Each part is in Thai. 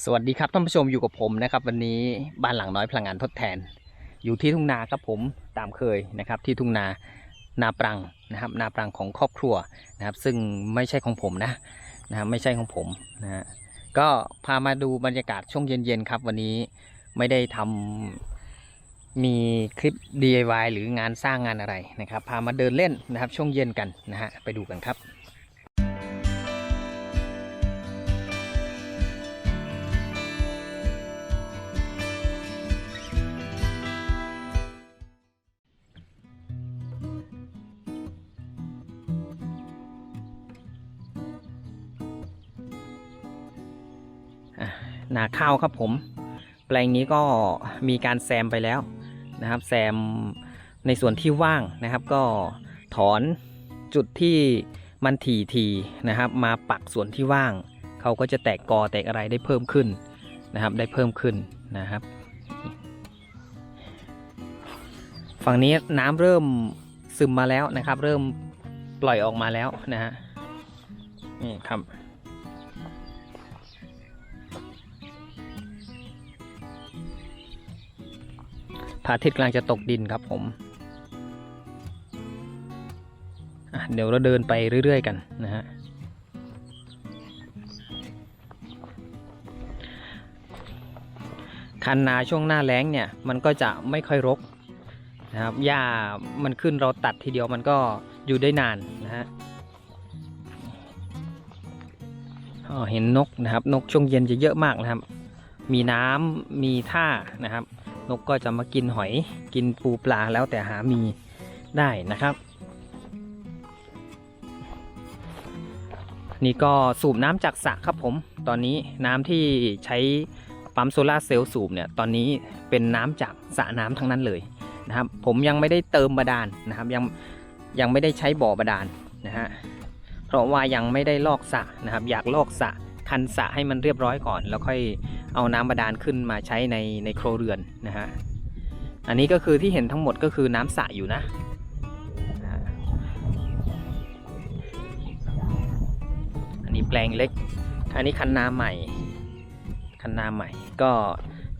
สวัสดีครับท่านผู้ชมอยู่กับผมนะครับวันนี้บ้านหลังน้อยพลังงานทดแทน อยู่ที่ทุ่งนาครับผมตามเคยนะครับที่ทุ่งนานาปรังนะครับนาปรังของครอบครัวนะครับ ซึ่งไม่ใช่ของผมนะนะครับไม่ใช่ของผมนะฮะก็พามาดูบรรยากาศช่วงเย็นๆครับ วันนี้ไม่ได้ทำมีคลิป DIY หรืองานสร้างงานอะไรนะครับ พามาเดินเล่นนะครับช่วงเย็นกันนะฮะไปดูกันครับ นาข้าวครับผม แปลงนี้ก็มีการแซมไปแล้วนะครับ แซมในส่วนที่ว่างนะครับ ก็ถอนจุดที่มันถี่ทีนะครับ มาปักส่วนที่ว่าง เขาก็จะแตกกอแตกอะไรได้เพิ่มขึ้นนะครับ ได้เพิ่มขึ้นนะครับ ฝั่งนี้น้ำเริ่มซึมมาแล้วนะครับ เริ่มปล่อยออกมาแล้วนะฮะนี่ครับ อาทิตย์กำลังจะตกดินครับผมเดี๋ยวเราเดินไปเรื่อย ๆ กันนะฮะคันนาช่วงหน้าแล้งเนี่ยมันก็จะไม่ค่อยรกนะครับหญ้ามันขึ้นเราตัดทีเดียวมันก็อยู่ได้นานนะฮะเห็นนกนะครับนกช่วงเย็นจะเยอะมากนะครับ มีน้ำมีท่านะครับ นกก็จะมากินหอยกินปูปลาแล้วแต่หามีได้นะครับ นี่ก็สูบน้ำจากสระครับผม ตอนนี้น้ำที่ใช้ปั๊มโซลาเซลล์สูบเนี่ยตอนนี้เป็นน้ำจากสระน้ำทั้งนั้นเลยนะครับ ผมยังไม่ได้เติมบาดาลนะครับยังยังไม่ได้ใช้บ่อบาดาลนะฮะเพราะว่ายังไม่ได้ลอกสระนะครับ อยากลอกสระคันสระให้มันเรียบร้อยก่อน แล้วค่อย เอาน้ำบาดาลขึ้นมาใช้ในในโครวเรือนนะฮะอันนี้ก็คือที่เห็นทั้งหมดก็คือน้ำสระอยู่นะอันนี้แปลงเล็ก อันนี้คันนาใหม่ คันนาใหม่ ก็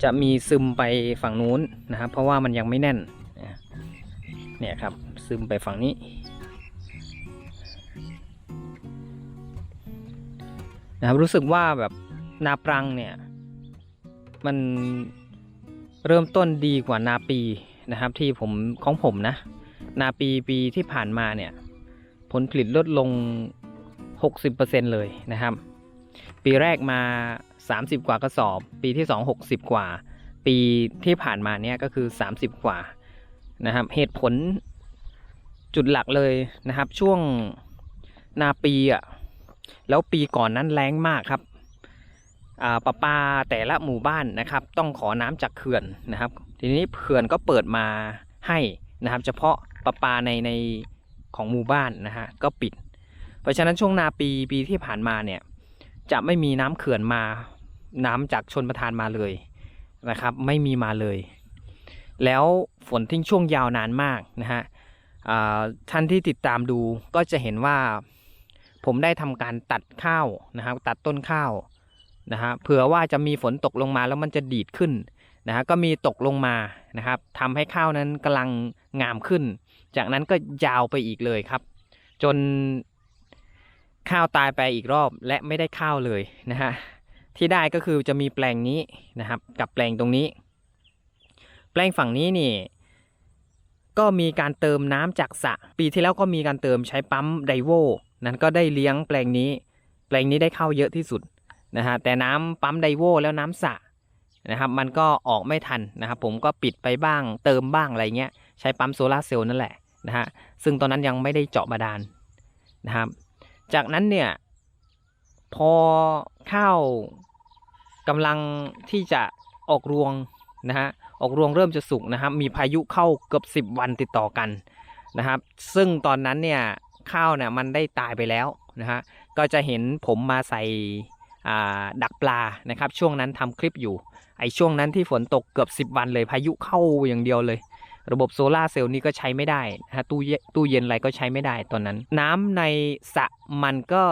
จะมีซึมไปฝั่งนู้นนะครับ เพราะว่ามันยังไม่แน่นเนี่ยครับซึมไปฝั่งนี้นะครับรู้สึกว่าแบบนาปรังเนี่ย มันเริ่มต้นดีกว่านาปีนะครับ ที่ผมของผมนะ นาปีปีที่ผ่านมาเนี่ย ผลผลิตลดลง 60%เลยนะครับ ปีแรกมา 30 กว่ากระสอบ ปีที่ 2 60 กว่า ปีที่ผ่านมาเนี่ยก็คือ 30 กว่านะครับ เหตุผลจุดหลักเลยนะครับ ช่วงนาปีอะแล้วปีก่อนนั้นแรงมากครับ ประปาแต่ละหมู่บ้านนะครับ ต้องขอน้ำจากเขื่อนนะครับ ทีนี้เขื่อนก็เปิดมาให้นะครับ เฉพาะประปาในในของหมู่บ้านนะฮะก็ปิด เพราะฉะนั้นช่วงนาปีปีที่ผ่านมาเนี่ยจะไม่มีน้ำเขื่อนมาน้ำจากชนประทานมาเลยนะครับ ไม่มีมาเลย แล้วฝนทิ้งช่วงยาวนานมากนะฮะท่านที่ติดตามดูก็จะเห็นว่าผมได้ทำการตัดข้าวนะครับ ตัดต้นข้าว นะฮะเผื่อว่าจะมีฝนตกลงมาแล้วมันจะดีดขึ้นนะฮะก็มีตกลงมานะครับทำให้ข้าวนั้นกำลังงามขึ้น จากนั้นก็ยาวไปอีกเลยครับ จนข้าวตายไปอีกรอบและไม่ได้ข้าวเลยนะฮะที่ได้ก็คือจะมีแปลงนี้นะครับ กับแปลงตรงนี้ แปลงฝั่งนี้นี่ก็มีการเติมน้ำจากสระปีที่แล้วก็มีการเติมใช้ปั๊มไดโวนั้นก็ได้เลี้ยงแปลงนี้ แปลงนี้ได้ข้าวเยอะที่สุด นะฮะแต่น้ำปั๊มไดโวแล้วน้ำสระนะครับ มันก็ออกไม่ทันนะครับ ผมก็ปิดไปบ้างเติมบ้างอะไรเงี้ยใช้ปั๊มโซลาร์เซลล์นั่นแหละนะฮะซึ่งตอนนั้นยังไม่ได้เจาะบาดาลนะครับ จากนั้นเนี่ยพอข้าวกำลังที่จะออกรวงนะฮะออกรวงเริ่มจะสุกนะครับ มีพายุเข้าเกือบ 10 วันติดต่อกันนะครับ ซึ่งตอนนั้นเนี่ยข้าวเนี่ยมันได้ตายไปแล้วนะฮะก็จะเห็นผมมาใส่ ดักปลานะครับ ช่วงนั้นทำคลิปอยู่ ไอช่วงนั้นที่ฝนตกเกือบ 10 วันเลยพายุเข้าอย่างเดียวเลย ระบบโซลาเซลล์นี่ก็ใช้ไม่ได้นะฮะตู้เยตู้เย็นอะไรก็ใช้ไม่ได้ตอนนั้น น้ำในสระมันก็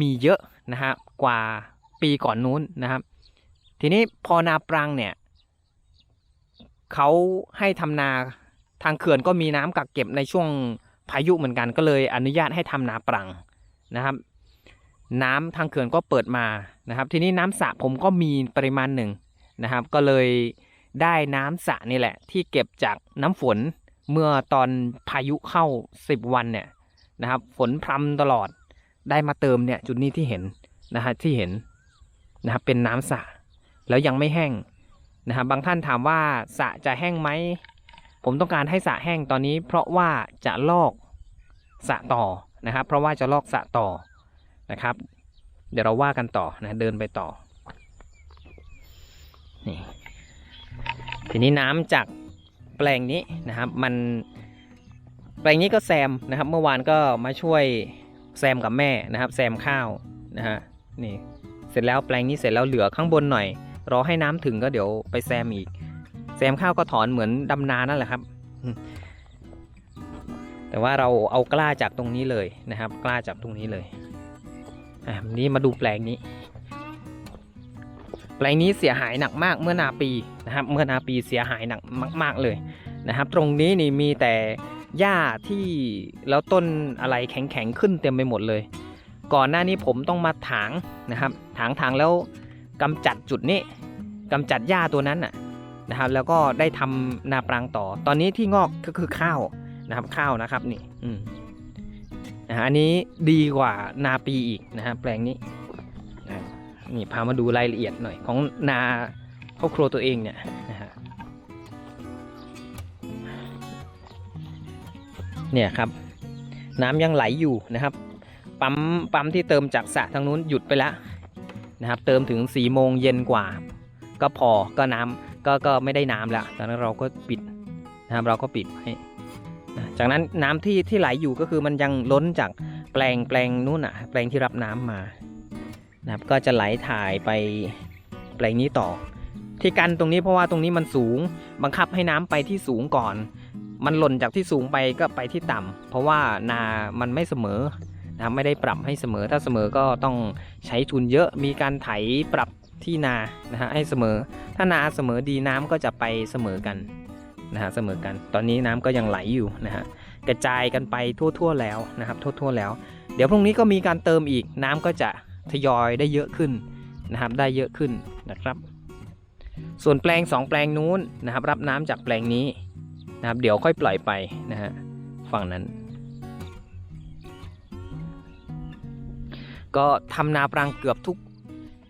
มีเยอะนะฮะกว่าปีก่อนนู้นนะครับ ทีนี้พอนาปรังเนี่ยเขาให้ทำนาทางเขื่อนก็มีน้ำกักเก็บในช่วงพายุเหมือนกันก็เลยอนุญาตให้ทำนาปรังนะครับ น้ำทางเขื่อนก็เปิดมานะครับ ทีนี้น้ำสระผมก็มีปริมาณหนึ่งนะครับ ก็เลยได้น้ำสระนี่แหละ ที่เก็บจากน้ำฝนเมื่อตอนพายุเข้า 10 วันเนี่ยนะครับ ฝนพรำตลอดได้มาเติมเนี่ยจุดนี้ที่เห็นนะฮะที่เห็นนะครับเป็นน้ำสระแล้วยังไม่แห้งนะครับบางท่านถามว่าสระจะแห้งไหมผมต้องการให้สระแห้งตอนนี้ เพราะว่าจะลอกสระต่อนะครับ เพราะว่าจะลอกสระต่อ นะครับ เดี๋ยวเราว่ากันต่อนะเดินไปต่อนี่ทีนี้น้ำจากแปลงนี้นะครับ มันแปลงนี้ก็แซมนะครับ เมื่อวานก็มาช่วยแซมกับแม่นะครับ แซมข้าวนะฮะนี่เสร็จแล้วแปลงนี้เสร็จแล้วเหลือข้างบนหน่อย รอให้น้ำถึงก็เดี๋ยวไปแซมอีก แซมข้าวก็ถอนเหมือนดำนานั่นแหละครับ แต่ว่าเราเอากล้าจากตรงนี้เลยนะครับ กล้าจากตรงนี้เลย อะวันนี้มาดูแปลงนี้ แปลงนี้เสียหายหนักมากเมื่อนาปีนะครับ เมื่อนาปีเสียหายหนักมาก ๆเลยนะครับ ตรงนี้นี่มีแต่หญ้าที่แล้วต้นอะไรแข็งๆขึ้นเต็มไปหมดเลย ก่อนหน้านี้ผมต้องมาถางนะครับ ถางถางแล้วกำจัดจุดนี้กำจัดหญ้าตัวนั้นน่ะนะครับ แล้วก็ได้ทำนาปรังต่อ ตอนนี้ที่งอกก็คือข้าวนะครับ ข้าวนะครับนี่ อืม นะฮะอันนี้ดีกว่านาปีอีกนะฮะแปลงนี้นะนี่พามาดูรายละเอียดหน่อยของนาครอบครัวตัวเองเนี่ยนะฮะเนี่ยครับ น้ำยังไหลอยู่นะครับปั๊มปั๊มที่เติมจากสระทางนู้นหยุดไปแล้วนะครับ เติมถึง4โมงเย็นกว่า ก็พอก็น้ำก็ก็ไม่ได้น้ำแล้วดังนั้นเราก็ปิดนะครับเราก็ปิดไว้ จากนั้นน้ำที่ที่ไหลอยู่ก็คือมันยังล้นจากแปลงแปลงนู่นอะแปลงที่รับน้ำมานะครับก็จะไหลถ่ายไปแปลงนี้ต่อ ที่กันตรงนี้เพราะว่าตรงนี้มันสูงบังคับให้น้ำไปที่สูงก่อน มันหล่นจากที่สูงไปก็ไปที่ต่ำเพราะว่านามันไม่เสมอนะไม่ได้ปรับให้เสมอ ถ้าเสมอก็ต้องใช้ทุนเยอะมีการไถปรับที่นานะฮะให้เสมอ ถ้านาเสมอดีน้ำก็จะไปเสมอกัน นะฮะเสมอกัน ตอนนี้น้ำก็ยังไหลอยู่นะฮะกระจายกันไปทั่วๆแล้วนะครับทั่วๆแล้ว เดี๋ยวพรุ่งนี้ก็มีการเติมอีกน้ำก็จะทยอยได้เยอะขึ้นนะครับได้เยอะขึ้นนะครับ ส่วนแปลง 2 แปลงนู้นนะครับ รับน้ำจากแปลงนี้นะครับเดี๋ยวค่อยปล่อยไปนะฮะฝั่งนั้น ก็ทำนาปรังเกือบทุก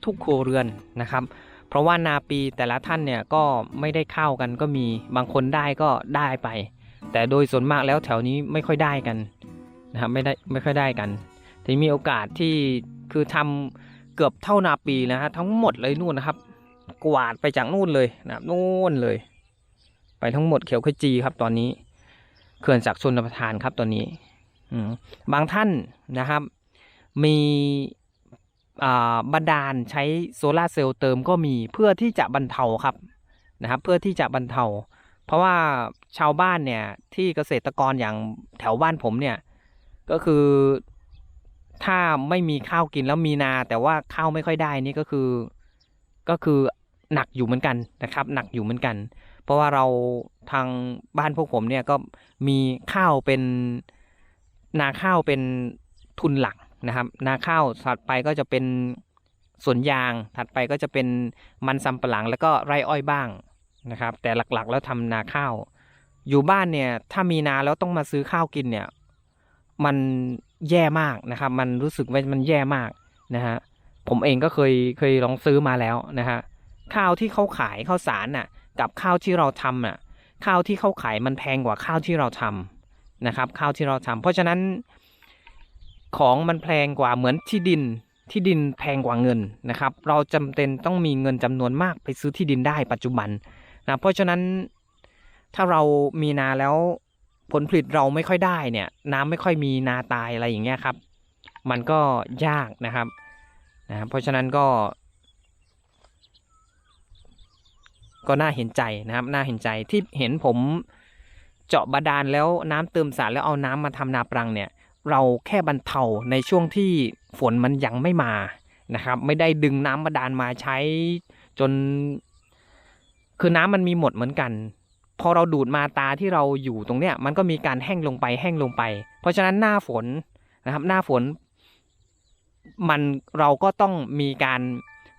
ทุกครัวเรือนนะครับ ราะว่านาปีแต่ละท่านเนี่ยก็ไม่ได้เข้ากันก็มีบางคนได้ก็ได้ไป แต่โดยส่วนมากแล้วแถวนี้ไม่ค่อยได้กันนะครับไม่ได้ไม่ค่อยได้กันแต่มีโอกาสที่คือทำเกือบเท่านาปีนะฮะทั้งหมดเลยนู่นนะครับ กวาดไปจากนู่นเลยนะครับนู่นเลย ไปทั้งหมดเขียวขจีครับตอนนี้เขื่อนจากดิ์ชนประทานครับตอนนี้อืบางท่านนะครับ มี บาดาลใช้โซลาเซลล์เติมก็มีเพื่อที่จะบรรเทาครับนะครับ เพื่อที่จะบรรเทา เพราะว่าชาวบ้านเนี่ยที่เกษตรกรอย่างแถวบ้านผมเนี่ยก็คือถ้าไม่มีข้าวกินแล้วมีนา แต่ว่าข้าวไม่ค่อยได้นี่ก็คือก็คือหนักอยู่เหมือนกันนะครับ หนักอยู่เหมือนกัน เพราะว่าเราทางบ้านพวกผมเนี่ยก็มีข้าวเป็นนาข้าวเป็นทุนหลัก นะครับนาข้าวถัดไปก็จะเป็นสวนยางถัดไปก็จะเป็นมันสำปะหลังแล้วก็ไร่อ้อยบ้างนะครับ แต่หลักๆแล้วทำนาข้าว อยู่บ้านเนี่ยถ้ามีนาแล้วต้องมาซื้อข้าวกินเนี่ยมันแย่มากนะครับ มันรู้สึกว่ามันแย่มากนะฮะผมเองก็เคยเคยลองซื้อมาแล้วนะฮะข้าวที่เขาขายข้าวสารน่ะกับข้าวที่เราทำน่ะข้าวที่เขาขายมันแพงกว่าข้าวที่เราทำนะครับ ข้าวที่เราทำเพราะฉะนั้น ของมันแพงกว่าเหมือนที่ดินที่ดินแพงกว่าเงินนะครับ เราจำเป็นต้องมีเงินจำนวนมากไปซื้อที่ดินได้ปัจจุบันนะเพราะฉะนั้นถ้าเรามีนาแล้วผลผลิตเราไม่ค่อยได้เนี่ย น้ำไม่ค่อยมีนาตายอะไรอย่างเงี้ยครับ มันก็ยากนะครับนะบเพราะฉะนั้นก็ ก็น่าเห็นใจนะครับ น่าเห็นใจที่เห็นผมเจาะบาดาลแล้วน้ำเติมสารแล้วเอาน้ำมาทำนาปรังเนี่ย เราแค่บรรเทาในช่วงที่ฝนมันยังไม่มานะครับ ไม่ได้ดึงน้ำบาดาลมาใช้จน คือน้ำมันมีหมดเหมือนกัน พอเราดูดมาตาที่เราอยู่ตรงเนี้ย มันก็มีการแห้งลงไปแห้งลงไป เพราะฉะนั้นหน้าฝนนะครับ หน้าฝน มันเราก็ต้องมีการ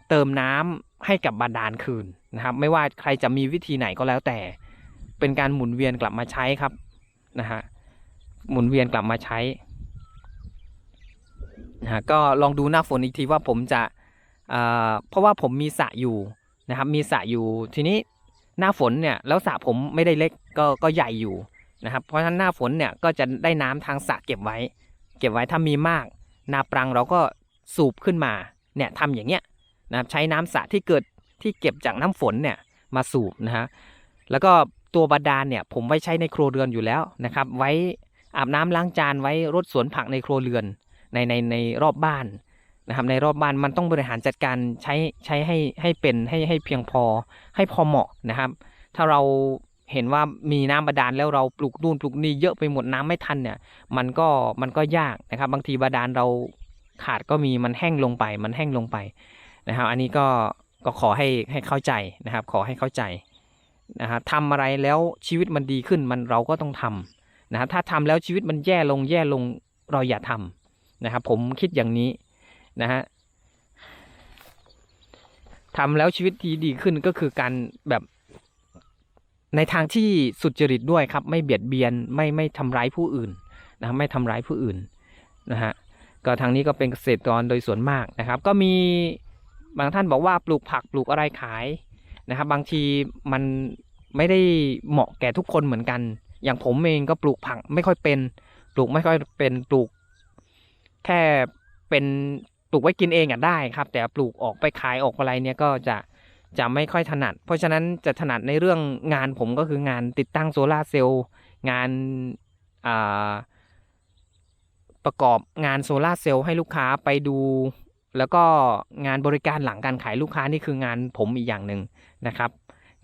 เติมน้ำให้กับบาดาลคืนนะครับ ไม่ว่าใครจะมีวิธีไหนก็แล้วแต่ เป็นการหมุนเวียนกลับมาใช้ครับนะฮะหมุนเวียนกลับมาใช้ นะฮะก็ลองดูหน้าฝนอีกทีว่าผมจะเเพราะว่าผมมีสระอยู่นะครับมีสระอยู่ทีนี้หน้าฝนเนี่ยแล้วสระผมไม่ได้เล็กก็ก็ใหญ่อยู่นะครับเพราะฉะนั้นหน้าฝนเนี่ยก็จะได้น้ำทางสระเก็บไว้ เก็บไว้ถ้ามีมาก นาปรังเราก็สูบขึ้นมาเนี่ยทำอย่างเงี้ยนะครับใช้น้ำสระที่เกิดที่เก็บจากน้ำฝนเนี่ยมาสูบนะฮะแล้วก็ตัวบาดาลเนี่ยผมไว้ใช้ในครัวเรือนอยู่แล้วนะครับ ไว้อาบน้ำล้างจานไว้รดสวนผักในครัวเรือน ในในในรอบบ้านนะครับในรอบบ้านมันต้องบริหารจัดการใช้ใช้ให้ให้เป็นให้ให้เพียงพอให้พอเหมาะนะครับ ถ้าเราเห็นว่ามีน้ำบาดาลแล้วเราปลูกนู่นปลูกนี่เยอะไปหมดน้ำไม่ทันเนี่ย มันก็มันก็ยากนะครับ บางทีบาดาลเราขาดก็มีมันแห้งลงไป มันแห้งลงไปนะครับ อันนี้ก็ก็ขอให้ให้เข้าใจนะครับ ขอให้เข้าใจนะครับทำอะไรแล้วชีวิตมันดีขึ้นมันเราก็ต้องทำนะครับถ้าทำแล้วชีวิตมันแย่ลงแย่ลงเราอย่าทำ นะครับ ผมคิดอย่างนี้นะฮะทำแล้วชีวิตดีดีขึ้นก็คือการแบบในทางที่สุจริตด้วยครับ ไม่เบียดเบียนไม่ไม่ทำร้ายผู้อื่นนะไม่ทำร้ายผู้อื่นนะฮะก็ทางนี้ก็เป็นเกษตรกรโดยส่วนมากนะครับ ก็มีบางท่านบอกว่าปลูกผักปลูกอะไรขายนะครับ บางทีมันไม่ได้เหมาะแก่ทุกคนเหมือนกัน อย่างผมเองก็ปลูกผักไม่ค่อยเป็น ปลูกไม่ค่อยเป็นปลูก แค่เป็นปลูกไว้กินเองอะได้ครับ แต่ปลูกออกไปขายออกอะไรเนี่ยก็จะจะไม่ค่อยถนัด เพราะฉะนั้นจะถนัดในเรื่องงานผมก็คืองานติดตั้งโซลาเซลล์งานาประกอบงานโซลาเซลล์ให้ลูกค้าไปดู แล้วก็งานบริการหลังการขายลูกค้านี่คืองานผมอีกอย่างหนึ่งนะครับ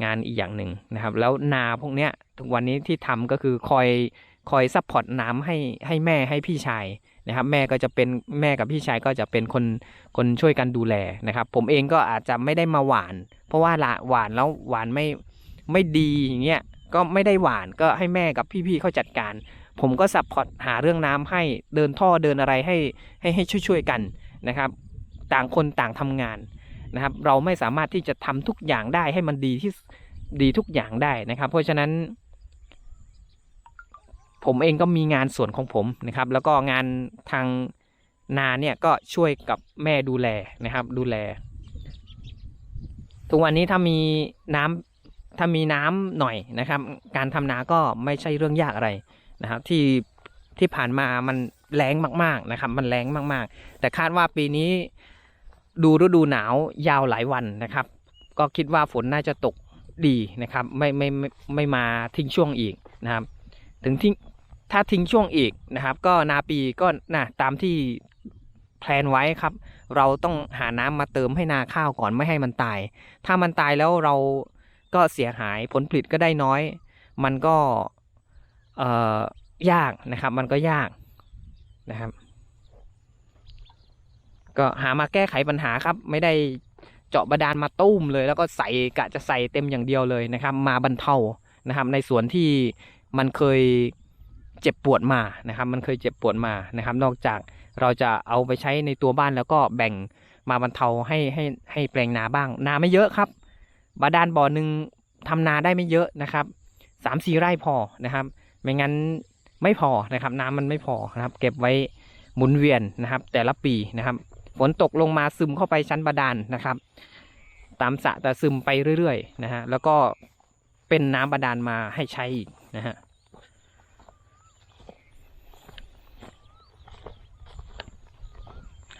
งานอีกอย่างหนึ่งนะครับ แล้วนาพวกเนี้ยทุกวันนี้ที่ทำก็คือคอยคอยซัพพอร์ตน้ำให้ให้แม่ให้พี่ชาย นะครับแม่ก็จะเป็นแม่กับพี่ชายก็จะเป็นคนคนช่วยกันดูแลนะครับ ผมเองก็อาจจะไม่ได้มาหวาน เพราะว่าละหวานแล้วหวานไม่ไม่ดีอย่างเงี้ยก็ไม่ได้หวานก็ให้แม่กับพี่ๆเขาจัดการ ผมก็ซัพพอร์ตหาเรื่องน้ำให้เดินท่อเดินอะไรให้ให้ให้ช่วยๆกันนะครับ ต่างคนต่างทำงานนะครับ เราไม่สามารถที่จะทำทุกอย่างได้ให้มันดีที่ดีทุกอย่างได้นะครับ เพราะฉะนั้น ผมเองก็มีงานส่วนของผมนะครับ แล้วก็งานทางนาเนี่ยก็ช่วยกับแม่ดูแลนะครับ ดูแล ทุกวันนี้ถ้ามีน้ำถ้ามีน้ำหน่อยนะครับ การทำนาก็ไม่ใช่เรื่องยากอะไรนะครับ ที่ที่ผ่านมามันแรงมากๆนะครับ มันแรงมากๆ แต่คาดว่าปีนี้ดูฤดูหนาวยาวหลายวันนะครับ ก็คิดว่าฝนน่าจะตกดีนะครับ ไม่ไม่ไม่ไม่มาทิ้งช่วงอีกนะครับ ถึงทิ้ง ถ้าทิ้งช่วงอีกนะครับ ก็นาปีก็นะตามที่แพลนไว้ครับ เราต้องหาน้ำมาเติมให้นาข้าวก่อนไม่ให้มันตาย ถ้ามันตายแล้วเราก็เสียหายผลผลิตก็ได้น้อย มันก็เอ่อยากนะครับ มันก็ยากนะครับ ก็หามาแก้ไขปัญหาครับ ไม่ได้เจาะบาดาลมาตุ้มเลย แล้วก็ใส่กะจะใส่เต็มอย่างเดียวเลยนะครับ มาบรรเทานะครับ ในส่วนที่มันเคย เจ็บปวดมานะครับ มันเคยเจ็บปวดมานะครับ นอกจากเราจะเอาไปใช้ในตัวบ้านแล้วก็แบ่งมาบรรเทาให้ให้ให้แปลงนาบ้าง นาไม่เยอะครับ บาดาลบ่อหนึ่งทำนาได้ไม่เยอะนะครับสามสี่ไร่พอนะครับ ไม่งั้นไม่พอนะครับ น้ำมันไม่พอนะครับ เก็บไว้หมุนเวียนนะครับ แต่ละปีนะครับ ฝนตกลงมาซึมเข้าไปชั้นบาดาลนะครับ ตามสระแต่ซึมไปเรื่อยๆนะฮะแล้วก็เป็นน้ำบาดาลมาให้ใช้อีกนะฮะ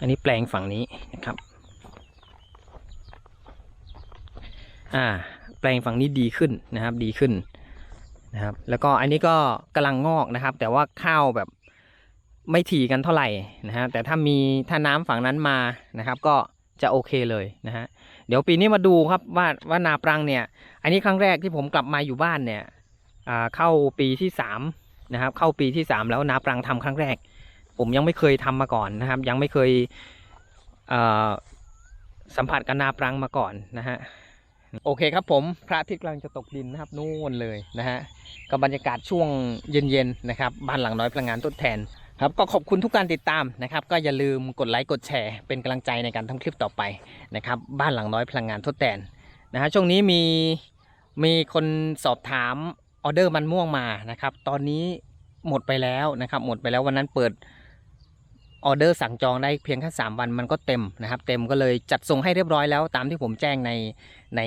อันนี้แปลงฝั่งนี้นะครับ อ่า แปลงฝั่งนี้ดีขึ้นนะครับ ดีขึ้นนะครับ แล้วก็อันนี้ก็กำลังงอกนะครับ แต่ว่าข้าวแบบไม่ถี่กันเท่าไหร่นะฮะแต่ถ้ามีถ้าน้ำฝั่งนั้นมานะครับ ก็จะโอเคเลยนะฮะเดี๋ยวปีนี้มาดูครับว่าว่านาปรังเนี่ย อันนี้ครั้งแรกที่ผมกลับมาอยู่บ้านเนี่ยอ่าเข้าปีที่สามนะครับ เข้าปีที่สามแล้วนาปรังทำครั้งแรก ผมยังไม่เคยทำมาก่อนนะครับ ยังไม่เคยเสัมผัสกับนาปรังมาก่อนนะฮะโอเคครับผมพระอาทิตย์กำลังจะตกดินนะครับนู่นเลยนะฮะก็บรรยากาศช่วงเย็นๆนะครับบ้านหลังน้อยพลังงานทดแทนครับก็ขอบคุณทุกการติดตามนะครับ ก็อย่าลืมกดไลค์กดแชร์ เป็นกำลังใจในการทำคลิปต่อไปนะครับ บ้านหลังน้อยพลังงานทดแทนนะฮะช่วงนี้มีมีคนสอบถามออเดอร์มันม่วงมานะครับ ตอนนี้หมดไปแล้วนะครับ หมดไปแล้ววันนั้นเปิด ออเดอร์สั่งจองได้เพียงแค่3วันมันก็เต็มนะครับ เต็มก็เลยจัดส่งให้เรียบร้อยแล้วตามที่ผมแจ้งในใน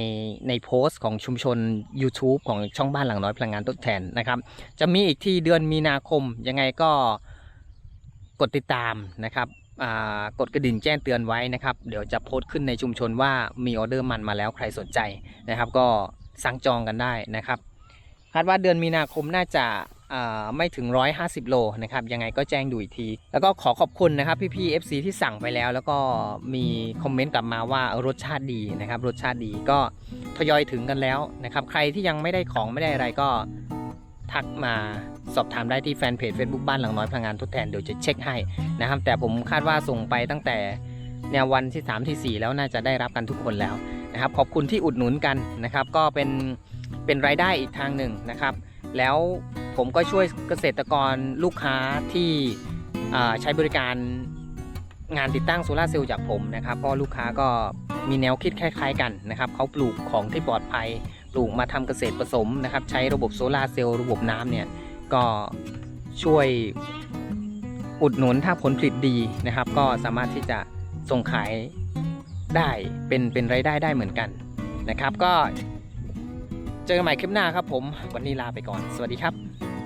ในโพสต์ของชุมชน YouTube ของช่องบ้านหลังน้อยพลังงานทดแทนนะครับ จะมีอีกที่เดือนมีนาคมยังไงก็กดติดตามนะครับอ่ากดกระดิ่งแจ้งเตือนไว้นะครับ เดี๋ยวจะโพสต์ขึ้นในชุมชนว่ามีออเดอร์มันมาแล้วใครสนใจนะครับ ก็สั่งจองกันได้นะครับ คาดว่าเดือนมีนาคมน่าจะ ไม่ถึง 150 โลนะครับยังไงก็แจ้งดูอีกที แล้วก็ขอขอบคุณนะครับพี่ๆ FC ที่สั่งไปแล้ว แล้วก็มีคอมเมนต์กลับมาว่ารสชาติดีนะครับรสชาติดีก็ทยอยถึงกันแล้วนะครับใครที่ยังไม่ได้ของไม่ได้อะไรก็ทักมาสอบถามได้ที่แฟนเพจ Facebook บ้านหลังน้อยพลังงานทดแทนเดี๋ยวจะเช็คให้นะครับแต่ผมคาดว่าส่งไปตั้งแต่แนววันที่ 3 ที่ 4 แล้วน่าจะได้รับกันทุกคนแล้วนะครับขอบคุณที่อุดหนุนกันนะครับก็เป็นเป็นรายได้อีกทางหนึ่งนะครับ แล้วผมก็ช่วยเกษตรกรลูกค้าที่ใช้บริการงานติดตั้งโซลาเซลล์จากผมนะครับเพราะลูกค้าก็มีแนวคิดคล้าย ๆ กันนะครับเขาปลูกของที่ปลอดภัย ปลูกมาทำเกษตรผสมนะครับ ใช้ระบบโซลาเซลล์ระบบน้ำเนี่ยก็ช่วยอุดหนุนถ้าผลผลิตดีนะครับ ก็สามารถที่จะส่งขายได้เป็นเป็นรายได้ได้เหมือนกันนะครับ ก็ เจอกันใหม่คลิปหน้าครับผม วันนี้ลาไปก่อน สวัสดีครับ